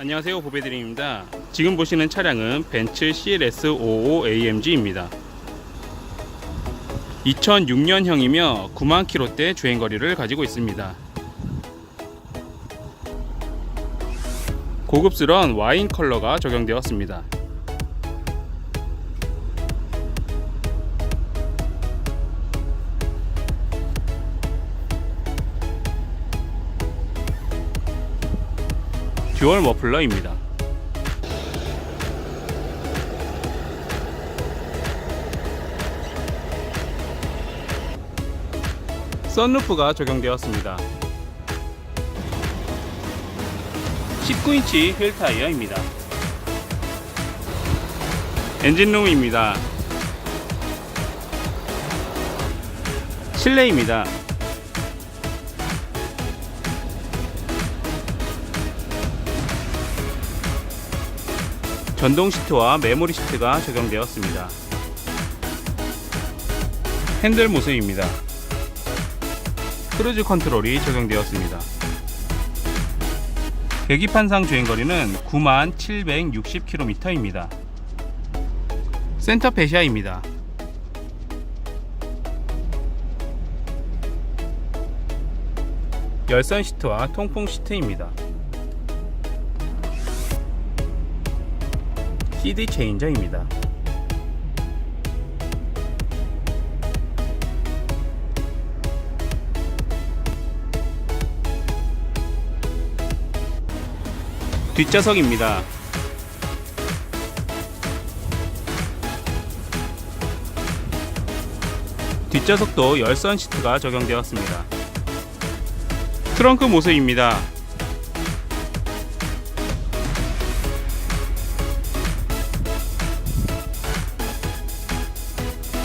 안녕하세요 보배드림입니다. 지금 보시는 차량은 벤츠 CLS 55 AMG입니다. 2006년형이며 9만 킬로대 주행거리를 가지고 있습니다. 고급스러운 와인 컬러가 적용되었습니다 듀얼 머플러입니다. 썬루프가 적용되었습니다. 19인치 휠 타이어입니다. 엔진룸입니다. 실내입니다. 전동 시트와 메모리 시트가 적용되었습니다. 핸들 모습입니다. 크루즈 컨트롤이 적용되었습니다. 계기판상 주행거리는 9760km입니다. 센터 페시아입니다. 열선 시트와 통풍 시트입니다. CD 체인저입니다. 뒷좌석입니다. 뒷좌석도 열선 시트가 적용되었습니다. 트렁크 모습입니다.